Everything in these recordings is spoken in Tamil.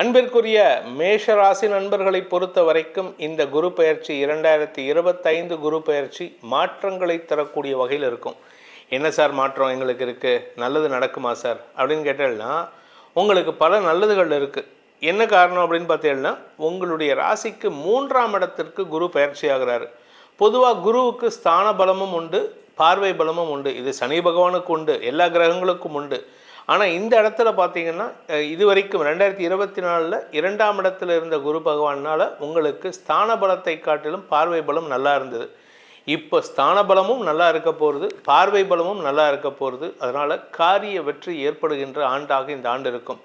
அன்பிற்குரிய மேஷராசி நண்பர்களை பொறுத்த வரைக்கும் இந்த குரு பயிற்சி இரண்டாயிரத்தி இருபத்தைந்து குரு பயிற்சி மாற்றங்களை தரக்கூடிய வகையில் இருக்கும். என்ன சார் மாற்றம் எங்களுக்கு இருக்குது நல்லது நடக்குமா சார்? அப்படின்னு கேட்டேன்னா உங்களுக்கு பல நல்லதுகள் இருக்குது என்ன காரணம் அப்படின்னு பார்த்தீங்கன்னா உங்களுடைய ராசிக்கு மூன்றாம் இடத்திற்கு குரு பயிற்சி ஆகிறாரு. பொதுவாக குருவுக்கு ஸ்தான பலமும் உண்டு பார்வை பலமும் உண்டு. இது சனி பகவானுக்கு உண்டு எல்லா கிரகங்களுக்கும் உண்டு. ஆனால் இந்த இடத்துல பார்த்தீங்கன்னா இது வரைக்கும் ரெண்டாயிரத்தி இருபத்தி நாலில் இரண்டாம் இடத்துல இருந்த குரு பகவானால் உங்களுக்கு ஸ்தான பலத்தை காட்டிலும் பார்வை பலம் நல்லா இருந்தது. இப்போ ஸ்தான பலமும் நல்லா இருக்க போகிறது பார்வை பலமும் நல்லா இருக்க போகிறது அதனால் காரிய வெற்றி ஏற்படுகின்ற ஆண்டாக இந்த ஆண்டு இருக்கும்.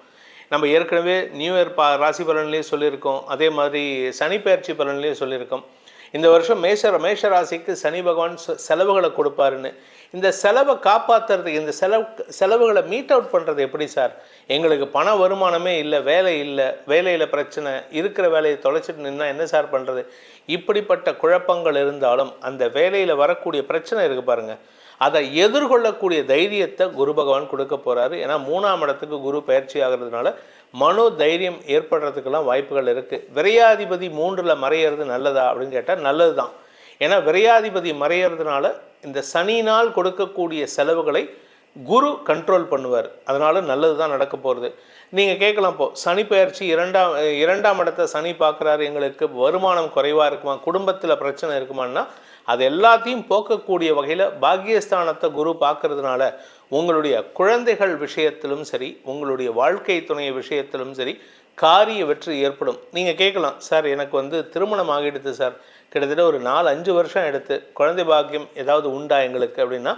நம்ம ஏற்கனவே நியூ இயர் பா ராசி பலன்லேயே சொல்லியிருக்கோம். அதே மாதிரி சனி பயிற்சி பலன்லேயே சொல்லியிருக்கோம். இந்த வருஷம் மேஷ மேஷ ராசிக்கு சனி பகவான் செ- செலவுகளை கொடுப்பாருன்னு. இந்த செலவை காப்பாற்றுறது இந்த செலவு செலவுகளை மீட் அவுட் பண்ணுறது எப்படி சார்? எங்களுக்கு பண வருமானமே இல்லை வேலை இல்லை வேலையில் பிரச்சனை இருக்கிற வேலையை தொலைச்சிட்டு நின்னா என்ன சார் பண்ணுறது இப்படிப்பட்ட குழப்பங்கள் இருந்தாலும் அந்த வேலையில் வரக்கூடிய பிரச்சனை இருக்குது பாருங்கள் அதை எதிர்கொள்ளக்கூடிய தைரியத்தை குரு பகவான் கொடுக்க போகிறாரு ஏன்னா மூணாம் இடத்துக்கு குரு பயிற்சி ஆகிறதுனால மனோ தைரியம் ஏற்படுறதுக்கெல்லாம் வாய்ப்புகள் இருக்குது விரையாதிபதி மூன்றில் மறையிறது நல்லதா அப்படின்னு கேட்டால் நல்லது தான் ஏன்னா விரையாதிபதி மறையிறதுனால இந்த சனினால் கொடுக்கக்கூடிய செலவுகளை குரு கண்ட்ரோல் பண்ணுவார். அதனால் நல்லது தான் நடக்க போகிறது நீங்கள் கேட்கலாம் போ சனி பயிற்சி இரண்டாம் இரண்டாம் இடத்த சனி பார்க்குறாரு எங்களுக்கு வருமானம் குறைவாக இருக்குமா குடும்பத்தில் பிரச்சனை இருக்குமான்னா அது எல்லாத்தையும் போக்கக்கூடிய வகையில் பாக்கியஸ்தானத்தை குரு பார்க்கறதுனால உங்களுடைய குழந்தைகள் விஷயத்திலும் சரி உங்களுடைய வாழ்க்கை துணை விஷயத்திலும் சரி காரிய வெற்றி ஏற்படும். நீங்கள் கேட்கலாம் சார் எனக்கு வந்து திருமணம் ஆகிடுது சார். கிட்டத்தட்ட ஒரு நாலு அஞ்சு வருஷம் எடுத்து குழந்தை பாக்கியம் ஏதாவது உண்டா எங்களுக்கு அப்படின்னா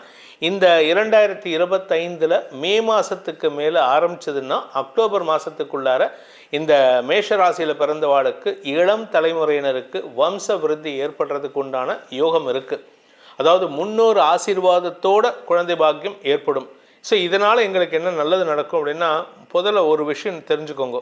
இந்த இரண்டாயிரத்தி இருபத்தைந்தில் மே மாதத்துக்கு மேலே ஆரம்பிச்சதுன்னா அக்டோபர் மாதத்துக்குள்ளார இந்த மேஷராசியில் பிறந்தவாளுக்கு இளம் தலைமுறையினருக்கு வம்ச விருத்தி ஏற்படுறதுக்கு உண்டான யோகம் இருக்குது அதாவது முன்னோர் ஆசீர்வாதத்தோட குழந்தை பாக்கியம் ஏற்படும். ஸோ இதனால் எங்களுக்கு என்ன நல்லது நடக்கும் அப்படின்னா முதல்ல ஒரு விஷயம் தெரிஞ்சுக்கோங்க.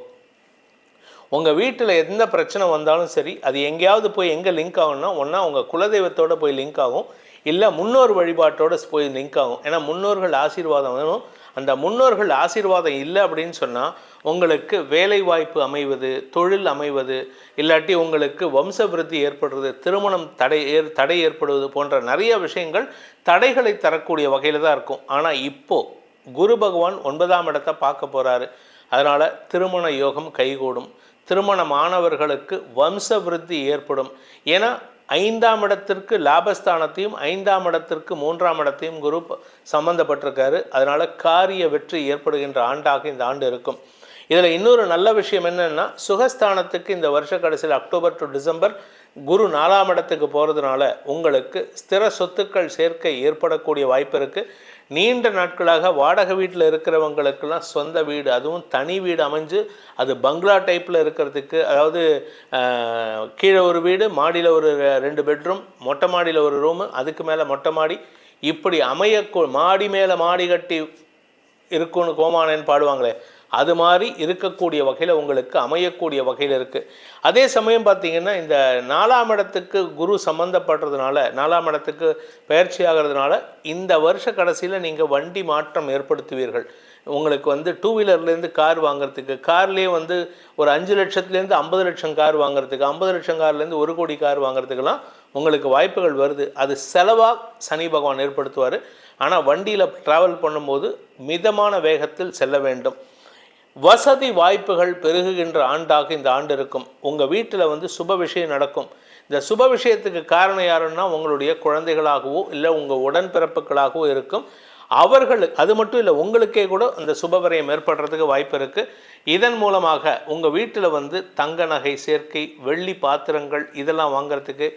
உங்கள் வீட்டில் எந்த பிரச்சனை வந்தாலும் சரி அது எங்கேயாவது போய் எங்கே லிங்க் ஆகும்னா ஒன்றா உங்கள் குலதெய்வத்தோடு போய் லிங்க் ஆகும். இல்லை முன்னோர் வழிபாட்டோடு போய் லிங்க் ஆகும். ஏன்னா முன்னோர்கள் ஆசீர்வாதம் வேணும். அந்த முன்னோர்கள் ஆசீர்வாதம் இல்லை அப்படின்னு சொன்னால் உங்களுக்கு வேலை வாய்ப்பு அமைவது தொழில் அமைவது இல்லாட்டி உங்களுக்கு வம்ச விருத்தி ஏற்படுறது திருமணம் தடை ஏற் தடை ஏற்படுவது போன்ற நிறைய விஷயங்கள் தடைகளை தரக்கூடிய வகையில் தான் இருக்கும். ஆனால் இப்போது குரு பகவான் ஒன்பதாம் இடத்தை பார்க்க போகிறாரு அதனால் திருமண யோகம் கைகூடும். திருமணமானவர்களுக்கு வம்ச விருத்தி ஏற்படும். ஏன்னா ஐந்தாம் இடத்திற்கு லாபஸ்தானத்தையும் ஐந்தாம் இடத்திற்கு மூன்றாம் இடத்தையும் குரு சம்மந்தப்பட்டிருக்காரு அதனால் காரிய வெற்றி ஏற்படுகின்ற ஆண்டாக இந்த ஆண்டு இருக்கும். இதில் இன்னொரு நல்ல விஷயம் என்னென்னா சுகஸ்தானத்துக்கு இந்த வருஷ கடைசியில் அக்டோபர் டு டிசம்பர் குரு நாலாம் இடத்துக்கு போகிறதுனால உங்களுக்கு ஸ்திர சொத்துக்கள் சேர்க்கை ஏற்படக்கூடிய வாய்ப்பு இருக்குது நீண்ட நாட்களாக வாடகை வீட்டில் இருக்கிறவங்களுக்கெல்லாம் சொந்த வீடு அதுவும் தனி வீடு அமைஞ்சு அது பங்களா டைப்பில் இருக்கிறதுக்கு அதாவது கீழே ஒரு வீடு மாடியில் ஒரு ரெண்டு பெட்ரூம் மொட்டை மாடியில் ஒரு ரூமு அதுக்கு மேலே மொட்டை மாடி. இப்படி அமைய மாடி மேலே மாடி கட்டி இருக்குன்னு கோமானேன்னு பாடுவாங்களே அது மாதிரி இருக்கக்கூடிய வகையில் உங்களுக்கு அமையக்கூடிய வகையில் இருக்குது அதே சமயம் பார்த்தீங்கன்னா இந்த நாலாம் இடத்துக்கு குரு சம்மந்தப்படுறதுனால நாலாம் இடத்துக்கு பயிற்சி ஆகிறதுனால இந்த வருஷ கடைசியில் நீங்கள் வண்டி மாற்றம் ஏற்படுத்துவீர்கள். உங்களுக்கு வந்து டூ வீலர்லேருந்து கார் வாங்குறதுக்கு கார்லேயே வந்து ஒரு அஞ்சு லட்சத்துலேருந்து ஐம்பது லட்சம் கார் வாங்குறதுக்கு ஐம்பது லட்சம் கார்லேருந்து ஒரு கோடி கார் வாங்குறதுக்கெல்லாம் உங்களுக்கு வாய்ப்புகள் வருது. அது செலவாக சனி பகவான் ஏற்படுத்துவார். ஆனால் வண்டியில் ட்ராவல் பண்ணும்போது மிதமான வேகத்தில் செல்ல வேண்டும். வசதி வாய்ப்புகள் பெருகுகின்ற ஆண்டாக இந்த ஆண்டு இருக்கும். உங்கள் வீட்டில் வந்து சுப விஷயம் நடக்கும். இந்த சுப விஷயத்துக்கு காரணம் யாருன்னா உங்களுடைய குழந்தைகளாகவோ இல்லை உங்கள் உடன்பிறப்புகளாகவோ இருக்கும். அவர்கள் அது மட்டும் இல்லை உங்களுக்கே கூட அந்த சுபவரையம் ஏற்படுறதுக்கு வாய்ப்பு இருக்குது இதன் மூலமாக உங்கள் வீட்டில் வந்து தங்க நகை சேர்க்கை வெள்ளி பாத்திரங்கள் இதெல்லாம் வாங்குறதுக்கு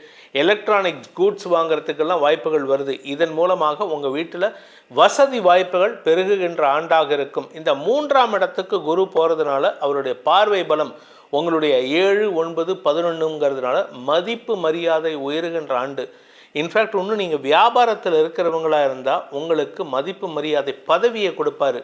எலக்ட்ரானிக் கூட்ஸ் வாங்குறதுக்கெல்லாம் வாய்ப்புகள் வருது. இதன் மூலமாக உங்கள் வீட்டில் வசதி வாய்ப்புகள் பெருகுகின்ற ஆண்டாக இருக்கும். இந்த மூன்றாம் இடத்துக்கு குரு போகிறதுனால அவருடைய பார்வை பலம் உங்களுடைய ஏழு ஒன்பது பதினொன்றுங்கிறதுனால மதிப்பு மரியாதை உயருகின்ற ஆண்டு. இன்ஃபேக்ட் இன்னும் நீங்கள் வியாபாரத்தில் இருக்கிறவங்களா இருந்தால் உங்களுக்கு மதிப்பு மரியாதை பதவியை கொடுப்பாரு.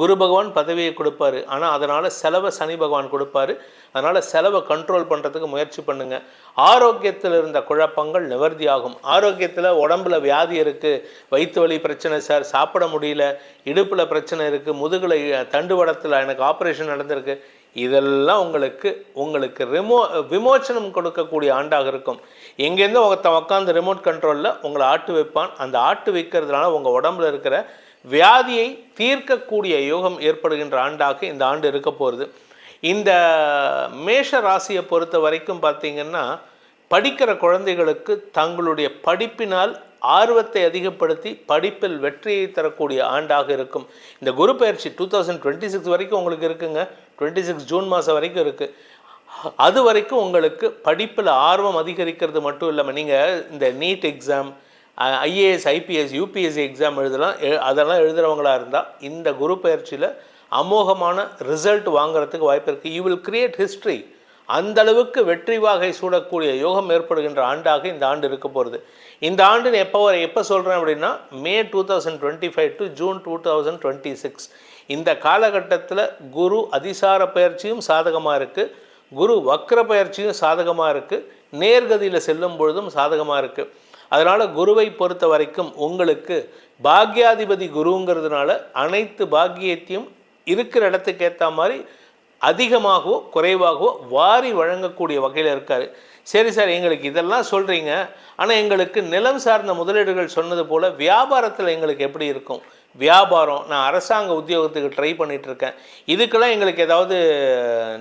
குரு பகவான் பதவியை கொடுப்பாரு. ஆனால் அதனால் செலவை சனி பகவான் கொடுப்பாரு. அதனால் செலவை கண்ட்ரோல் பண்ணுறதுக்கு முயற்சி பண்ணுங்க. ஆரோக்கியத்தில் இருந்த குழப்பங்கள் நிவர்த்தி ஆகும். ஆரோக்கியத்தில் உடம்புல வியாதி இருக்குது வயிற்று வலி பிரச்சனை சார் சாப்பிட முடியல. இடுப்பில் பிரச்சனை இருக்குது முதுகில் தண்டுவடத்தில் எனக்கு ஆப்ரேஷன் நடந்திருக்கு. இதெல்லாம் உங்களுக்கு உங்களுக்கு ரிமோ விமோச்சனம் கொடுக்கக்கூடிய ஆண்டாக இருக்கும். எங்கேருந்தோ ஒருத்தன் உட்காந்து ரிமோட் கண்ட்ரோலில் உங்களை ஆட்டு வைப்பான். அந்த ஆட்டு வைக்கிறதுனால உங்கள் உடம்புல இருக்கிற வியாதியை தீர்க்கக்கூடிய யோகம் ஏற்படுகின்ற ஆண்டாக இந்த ஆண்டு இருக்க போகிறது இந்த மேஷ ராசியை பொறுத்த வரைக்கும் பார்த்தீங்கன்னா படிக்கிற குழந்தைகளுக்கு தங்களுடைய படிப்பினால் ஆர்வத்தை அதிகப்படுத்தி படிப்பில் வெற்றியை தரக்கூடிய ஆண்டாக இருக்கும். இந்த குரு பயிற்சி டூ தௌசண்ட் டுவெண்ட்டி சிக்ஸ் வரைக்கும் உங்களுக்கு இருக்குங்க. டுவெண்ட்டி சிக்ஸ் ஜூன் மாதம் வரைக்கும் இருக்குது அது வரைக்கும் உங்களுக்கு படிப்பில் ஆர்வம் அதிகரிக்கிறது மட்டும் இல்லாமல் நீங்கள் இந்த NEET exam IAS IPS UPSC exam எழுதலாம் எ- அதெல்லாம் எழுதுகிறவங்களாக இருந்தால் இந்த குரு பயிற்சியில் அமோகமான ரிசல்ட் வாங்குறதுக்கு வாய்ப்பு இருக்குது யூ வில் கிரியேட் ஹிஸ்ட்ரி அந்த அளவுக்கு வெற்றி வாகை சூடக்கூடிய யோகம் ஏற்படுகின்ற ஆண்டாக இந்த ஆண்டு இருக்க போகிறது இந்த ஆண்டு எப்போ எப்போ சொல்கிறேன் அப்படின்னா May two thousand twenty five to June two thousand twenty six இந்த காலகட்டத்தில் குரு அதிசார பயிற்சியும் சாதகமாக இருக்குது குரு வக்ர பயிற்சியும் சாதகமாக இருக்குது நேர்கதியில் செல்லும் பொழுதும் சாதகமாக இருக்குது அதனால் குருவை பொறுத்த வரைக்கும் உங்களுக்கு பாக்யாதிபதி குருங்கிறதுனால அனைத்து பாக்கியத்தையும் இருக்கிற இடத்துக்கு ஏற்ற மாதிரி அதிகமாகவோ குறைவாகவோ வாரி வழங்கக்கூடிய வகையில் இருக்கார். சரி சார் எங்களுக்கு இதெல்லாம் சொல்கிறீங்க ஆனால் எங்களுக்கு நிலம் சார்ந்த முதலீடுகள் சொன்னது போல் வியாபாரத்தில் எங்களுக்கு எப்படி இருக்கும்? வியாபாரம். நான் அரசாங்க உத்தியோகத்துக்கு ட்ரை பண்ணிகிட்ருக்கேன் இதுக்கெல்லாம் எங்களுக்கு ஏதாவது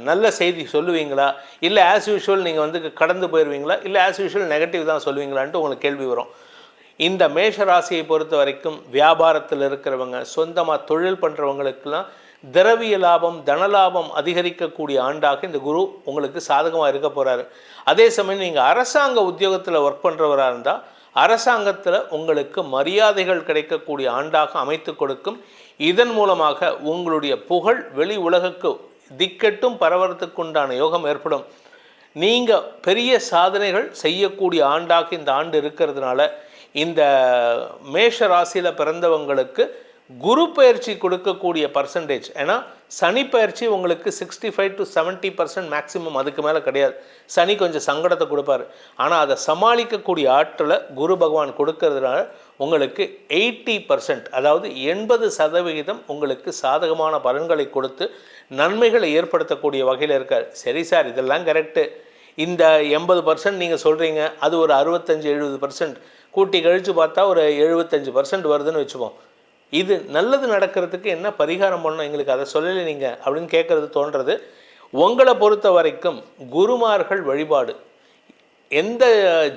நல்ல செய்தி சொல்லுவீங்களா? இல்லை ஆஸ் யூஷுவல் நீங்கள் வந்து கடந்து போயிடுவீங்களா இல்லை ஆஸ் யூஷுவல் நெகட்டிவ் தான் சொல்லுவீங்களான்ட்டு உங்களுக்கு கேள்வி வரும். இந்த மேஷ ராசியை பொறுத்த வரைக்கும் வியாபாரத்தில் இருக்கிறவங்க சொந்தமாக தொழில் பண்ணுறவங்களுக்கெல்லாம் திரவிய லாபம் தனலாபம் அதிகரிக்கக்கூடிய ஆண்டாக இந்த குரு உங்களுக்கு சாதகமாக இருக்க போகிறாரு அதே சமயம் நீங்கள் அரசாங்க உத்தியோகத்தில் ஒர்க் பண்ணுறவராக இருந்தால் அரசாங்கத்தில் உங்களுக்கு மரியாதைகள் கிடைக்கக்கூடிய ஆண்டாக அமைத்து கொடுக்கும். இதன் மூலமாக உங்களுடைய புகழ் வெளி உலகுக்கு திக்கெட்டும் பரவறதுக்குண்டான யோகம் ஏற்படும். நீங்கள் பெரிய சாதனைகள் செய்யக்கூடிய ஆண்டாக இந்த ஆண்டு இருக்கிறதுனால இந்த மேஷ ராசியில் பிறந்தவங்களுக்கு குரு பயிற்சி கொடுக்கக்கூடிய பர்சன்டேஜ் ஏன்னா சனி பயிற்சி உங்களுக்கு sixty five to seventy percent maximum அதுக்கு மேலே கிடையாது. சனி கொஞ்சம் சங்கடத்தை கொடுப்பாரு. ஆனால் அதை சமாளிக்கக்கூடிய ஆற்றலை குரு பகவான் கொடுக்கறதுனால உங்களுக்கு எயிட்டி பர்சன்ட் அதாவது எண்பது சதவிகிதம் உங்களுக்கு சாதகமான பலன்களை கொடுத்து நன்மைகளை ஏற்படுத்தக்கூடிய வகையில் இருக்கார். சரி சார் இதெல்லாம் கரெக்டு இந்த எண்பது பர்சன்ட் நீங்கள் சொல்கிறீங்க அது ஒரு அறுபத்தஞ்சு எழுபது பர்சன்ட் கூட்டி கழித்து பார்த்தா ஒரு எழுபத்தஞ்சு பர்சன்ட் வருதுன்னு வச்சுப்போம். இது நல்லது நடக்கிறதுக்கு என்ன பரிகாரம் பண்ணணும்? எங்களுக்கு அதை சொல்லலை நீங்கள் அப்படின்னு கேட்குறது தோன்றது. உங்களை பொறுத்த வரைக்கும் குருமார்கள் வழிபாடு. எந்த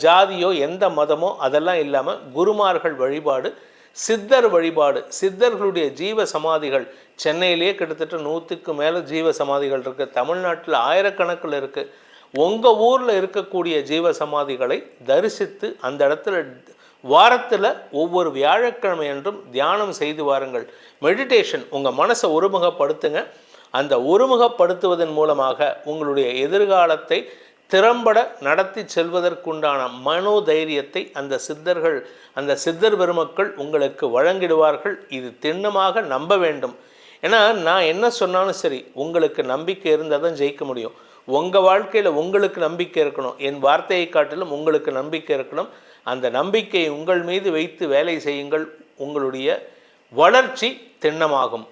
ஜாதியோ எந்த மதமோ அதெல்லாம் இல்லாமல் குருமார்கள் வழிபாடு சித்தர் வழிபாடு. சித்தர்களுடைய ஜீவ சமாதிகள் சென்னையிலேயே கிட்டத்தட்ட நூற்றுக்கு மேலே ஜீவ சமாதிகள் இருக்குது தமிழ்நாட்டில் ஆயிரக்கணக்கில் இருக்குது உங்கள் ஊரில் இருக்கக்கூடிய ஜீவ சமாதிகளை தரிசித்து அந்த இடத்துல வாரத்தில் ஒவ்வொரு வியாழக்கிழமை என்றும் தியானம் செய்து வாருங்கள். மெடிடேஷன் உங்கள் மனசை ஒருமுகப்படுத்துங்க. அந்த ஒருமுகப்படுத்துவதன் மூலமாக உங்களுடைய எதிர்காலத்தை திறம்பட நடத்தி செல்வதற்குண்டான மனோதைரியத்தை அந்த சித்தர்கள் அந்த சித்தர் பெருமக்கள் உங்களுக்கு வழங்கிடுவார்கள். இது திண்ணமாக நம்ப வேண்டும். ஏன்னா நான் என்ன சொன்னாலும் சரி உங்களுக்கு நம்பிக்கை இருந்தால் தான் ஜெயிக்க முடியும். உங்கள் வாழ்க்கையில் உங்களுக்கு நம்பிக்கை இருக்கணும். என் வார்த்தையை காட்டிலும் உங்களுக்கு நம்பிக்கை இருக்கணும். அந்த நம்பிக்கையை உங்கள் மீது வைத்து வேலை செய்யுங்கள். உங்களுடைய வளர்ச்சி திண்ணமாகும்.